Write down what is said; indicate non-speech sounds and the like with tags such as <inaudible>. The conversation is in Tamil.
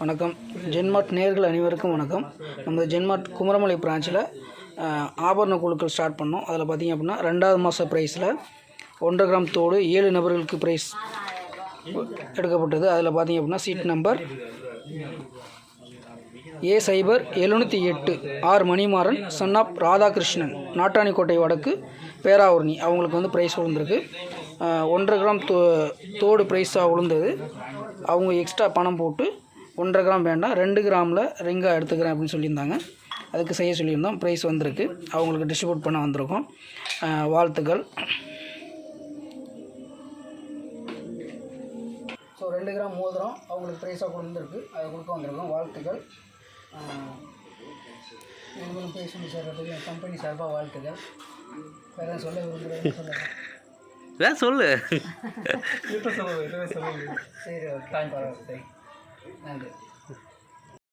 வணக்கம். ஜென்மார்ட் நேர்கள் அனைவருக்கும் வணக்கம். நம்ம ஜென்மார்ட் குமரமலை பிரான்ச்சில் ஆபரண குழுக்கள் ஸ்டார்ட் பண்ணோம். அதில் பார்த்தீங்க அப்படின்னா ரெண்டாவது மாத ப்ரைஸில் ஒன்றரை கிராம் தோடு ஏழு நபர்களுக்கு ப்ரைஸ் எடுக்கப்பட்டது. அதில் பார்த்தீங்க அப்படின்னா சீட் நம்பர் ஏ சைபர் எழுநூற்றி எட்டு R Manimaran son of Radhakrishnan Nattanikottai வடக்கு பேராவூர்ணி. அவங்களுக்கு வந்து ப்ரைஸ் விழுந்திருக்கு. ஒன்றரை கிராம் தோ தோடு ப்ரைஸாக விழுந்தது. அவங்க எக்ஸ்ட்ரா பணம் போட்டு ஒன்றரை கிராம் வேண்டாம் ரெண்டு கிராமில் ரிங்காக எடுத்துக்கிறேன் அப்படின்னு சொல்லியிருந்தாங்க. அதுக்கு செய்ய சொல்லியிருந்தோம். ப்ரைஸ் வந்திருக்கு. அவங்களுக்கு டிஸ்ட்ரிபியூட் பண்ண வந்திருக்கோம். வாழ்த்துக்கள். ஸோ ரெண்டு கிராம் மோதிரம் அவங்களுக்கு ப்ரைஸாக கொடுத்துருக்கு. அதை கொடுக்க வந்திருக்கோம். வாழ்த்துக்கள். நீங்களும் ப்ரைஸ் பண்ணி சேர்றதுக்கு என் கம்பெனி சார்பாக வாழ்த்துக்கள். வேறு சொல்ல விரும்புகிறேன் சொல்லுங்கள் வேறு சொல்லு. <laughs> சரி ஓகே பரவாயில்ல சரி நன்றி